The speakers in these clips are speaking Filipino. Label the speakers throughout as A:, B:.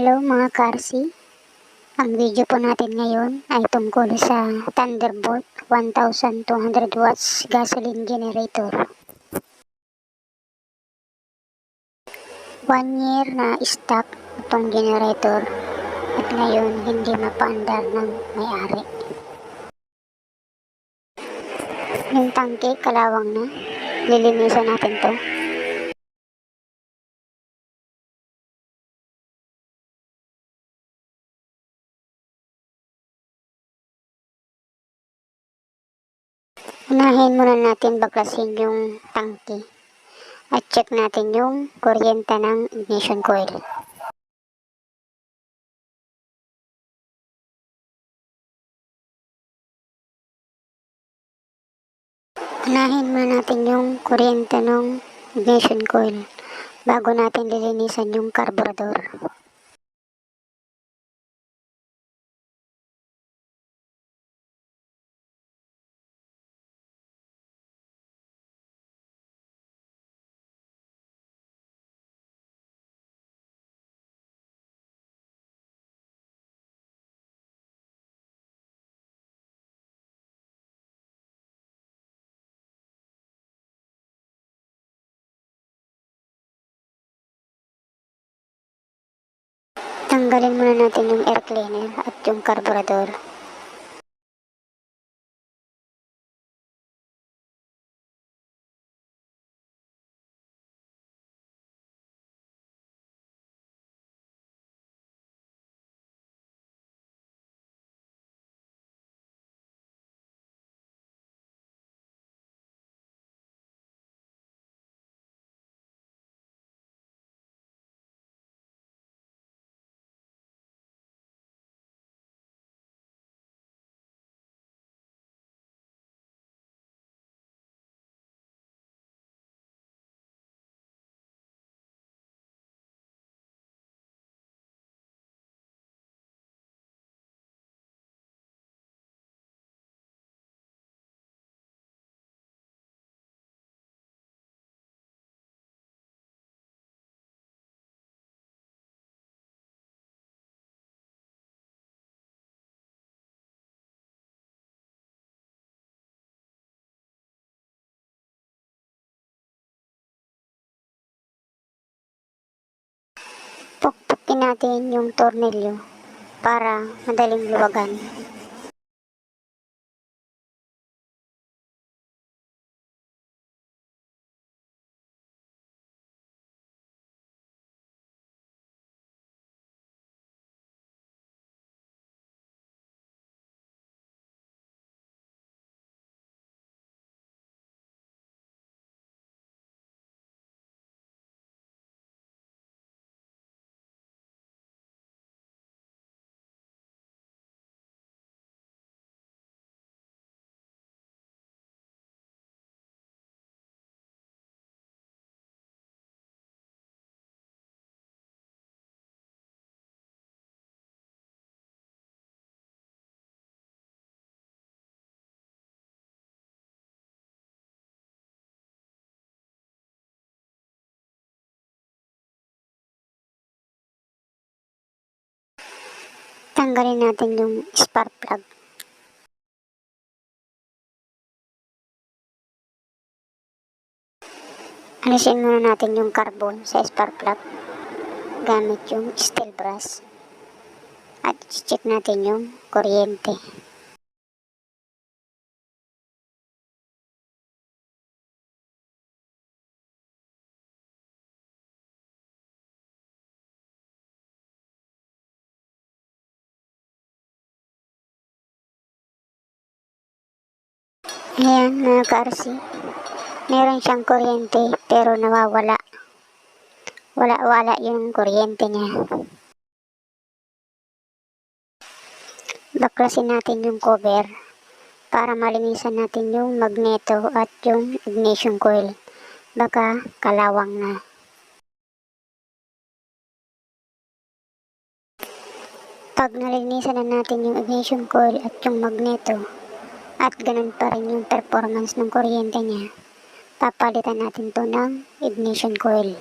A: Hello mga karsi. Ang video po natin ngayon ay tungkol sa Thunderbolt 1200 watts gasoline generator. One year na stock itong generator at ngayon hindi mapaandar ng may-ari. Yung tangke kalawang na. Lilinisan natin to. Unahin muna natin baklasin yung tangke. At check natin yung kuryente ng ignition coil. Unahin muna natin yung kuryente ng ignition coil bago natin lilinisan yung carburetor. Tanggalin muna natin yung air cleaner at yung carburetor. Natin yung tornilyo para madaling luwagan. Tanggalin natin yung spark plug. Alisin muna natin yung carbon sa spark plug gamit yung steel brass. At check natin yung kuryente. Ayan mga ka-RC. Meron siyang kuryente pero nawawala. Wala-wala yung kuryente niya. Baklasin natin yung cover para malinisan natin yung magneto at yung ignition coil. Baka kalawang na. Pag nalinisan na natin yung ignition coil at yung magneto, at ganun pa rin yung performance ng kuryente niya, papalitan natin to ng ignition coil.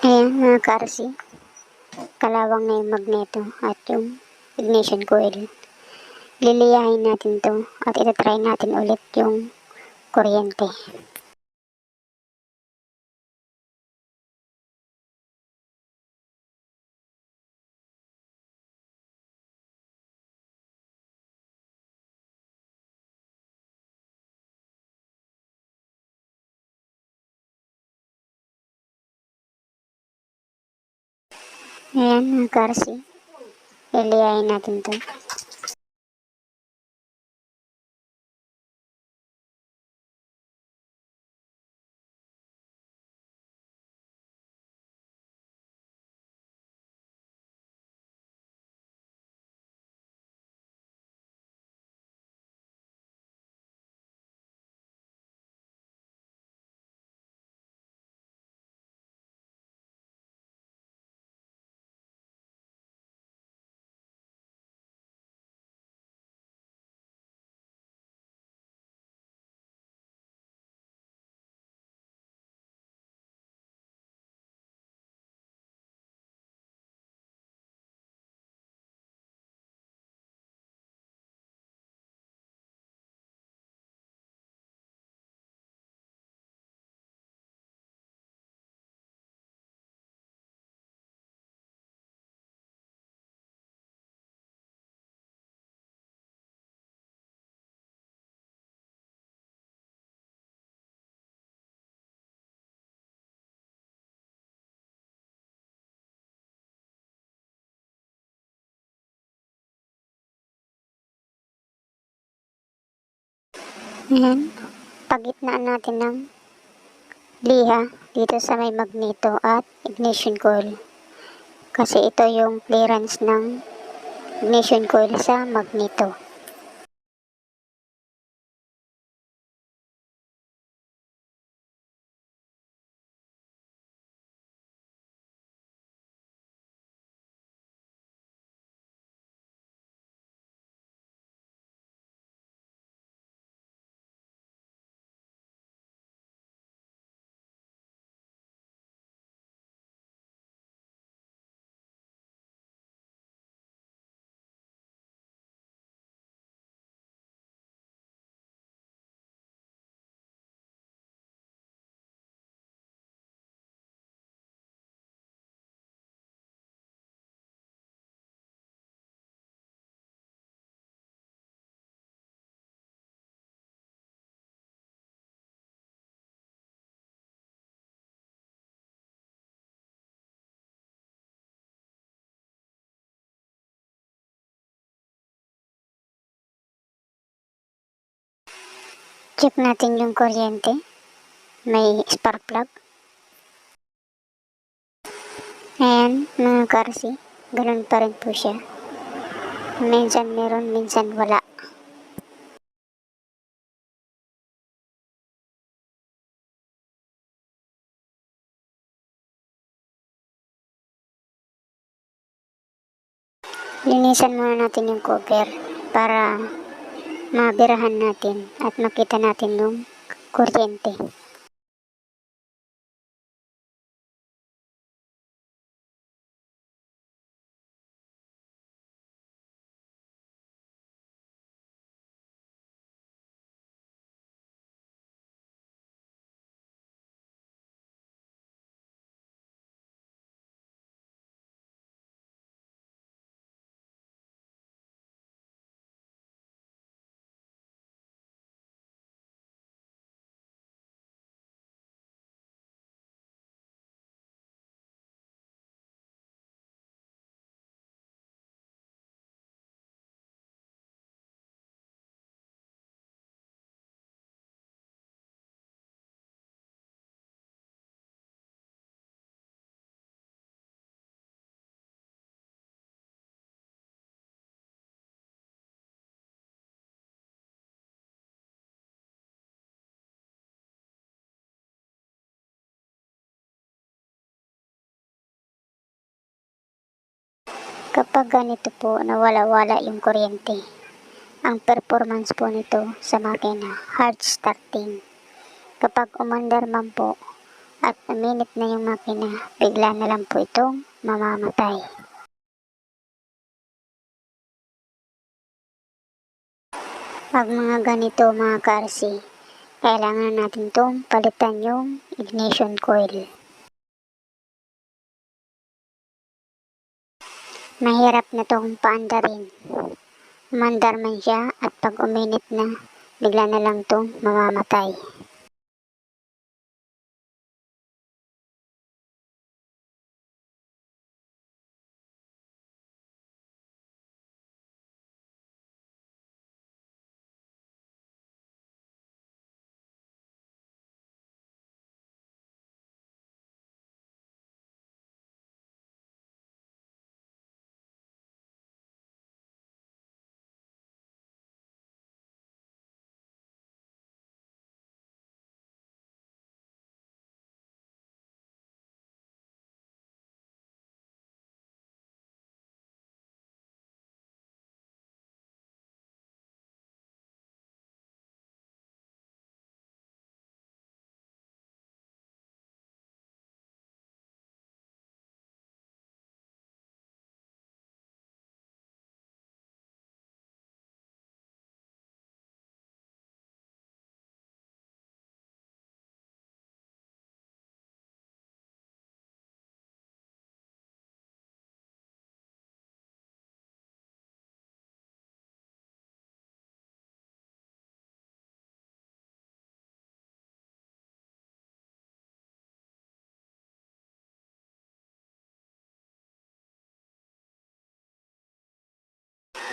A: Ayan mga karsi. Kalawang na yung magneto at yung ignition coil. Liliyahin natin to at itatry natin ulit yung kuryente. Ayan mga karsi. Liliyahin natin to. Ayan. Pagitnaan natin ng liha dito sa may magneto at ignition coil. Kasi ito yung clearance ng ignition coil sa magneto. Check natin yung kuryente. May spark plug. Ayan, mga karsi. Ganun pa rin po siya. Minsan meron, minsan wala. Linisan muna natin yung cover para mabirahan natin at makita natin yung kuryente. Kapag ganito po nawala-wala yung kuryente, ang performance po nito sa makina, hard starting. Kapag umandar man po, at uminit na yung makina, bigla na lang po itong mamamatay. Pag mga ganito mga karsi, kailangan natin itong palitan yung ignition coil. Mahirap na itong paandarin. Mandar man siya at pag uminit na, bigla na lang itong mamamatay.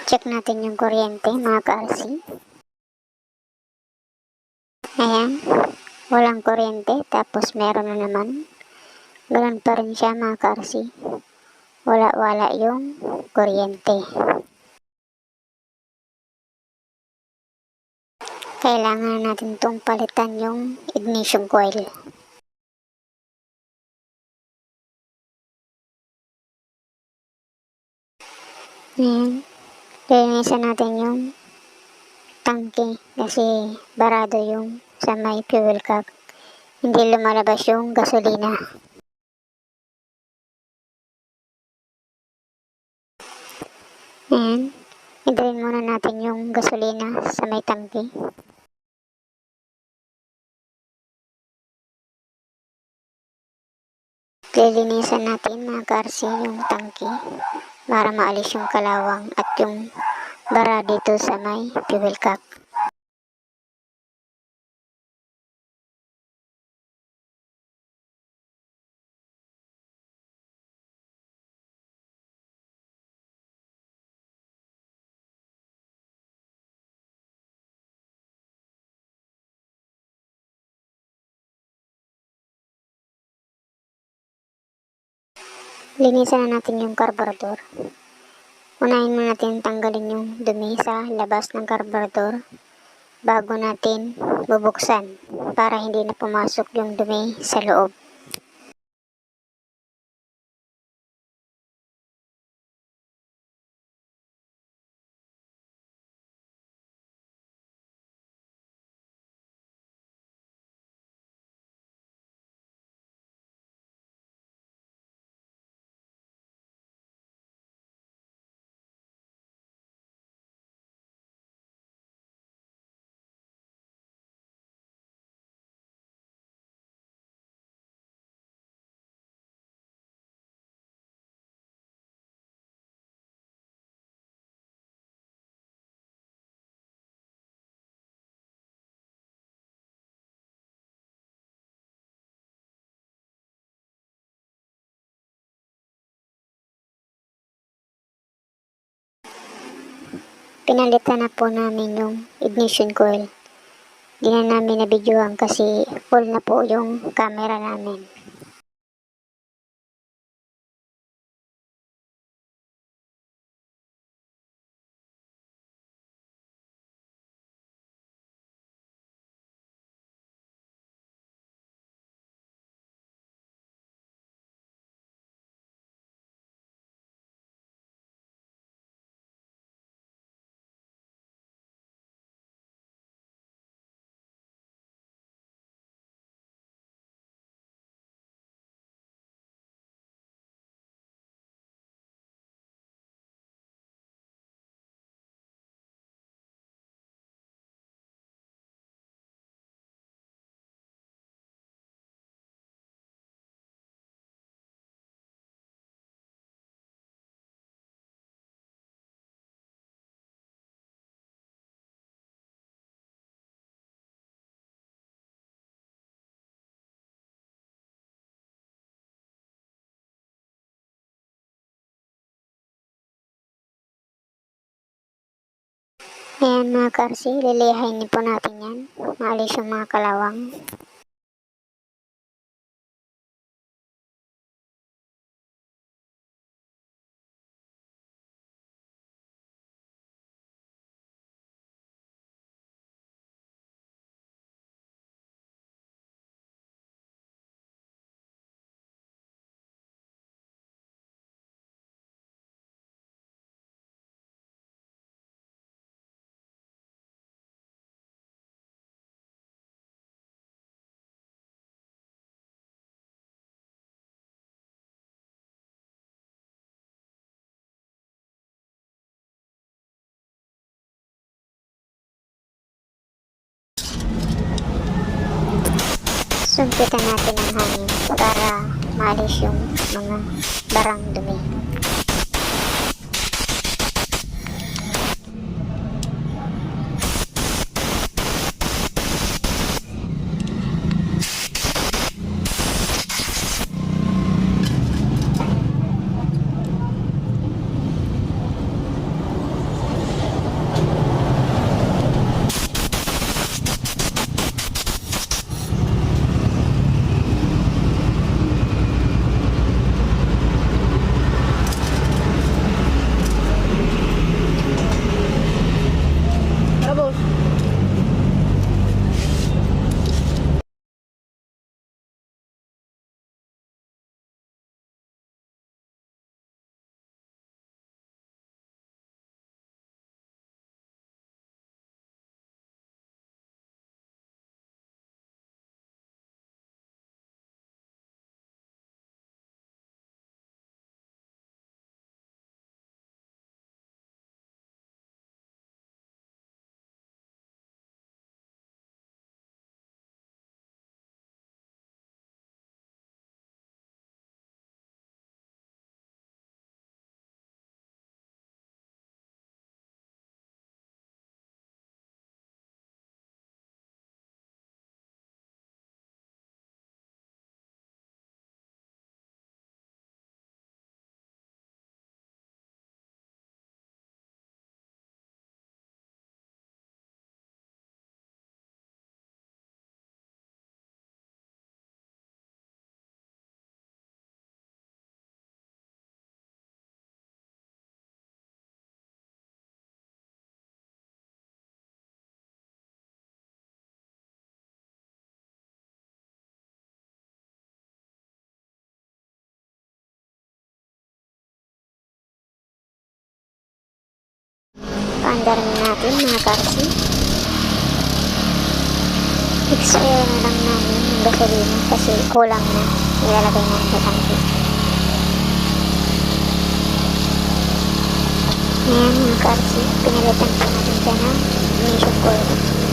A: Check natin yung kuryente mga ka-RC. Ayan, walang kuryente tapos meron na naman. Ganun pa rin siya mga ka-RC. Wala-wala yung kuryente. Kailangan natin tong palitan yung ignition coil. Ayan. Linisan natin yung tangke kasi barado yung sa may fuel cap. Hindi lumalabas yung gasolina. Ayan. I-drain muna natin yung gasolina sa may tangke. Lilinisan natin mga karsi yung tangke para maalis yung kalawang at yung bara dito sa may fuel cap. Linisan na natin yung carburetor. Unahin muna natin tanggalin yung dumi sa labas ng carburetor bago natin bubuksan para hindi na pumasok yung dumi sa loob. Pinalitan na po namin yung ignition coil. Di na namin nabidyoan kasi full na po yung camera namin. Ayan mga karsi, lilihain po natin yan. Maalis yung mga kalawang. Sumpitan natin ang hangin para maalis yung mga barang dumi. Paandar natin mga karsi. Extra na lang namin yung gasolina kasi kulang na. Ilalagay namin sa tangke. Ayan mga karsi, pinalitan po natin siya ng ignition coil.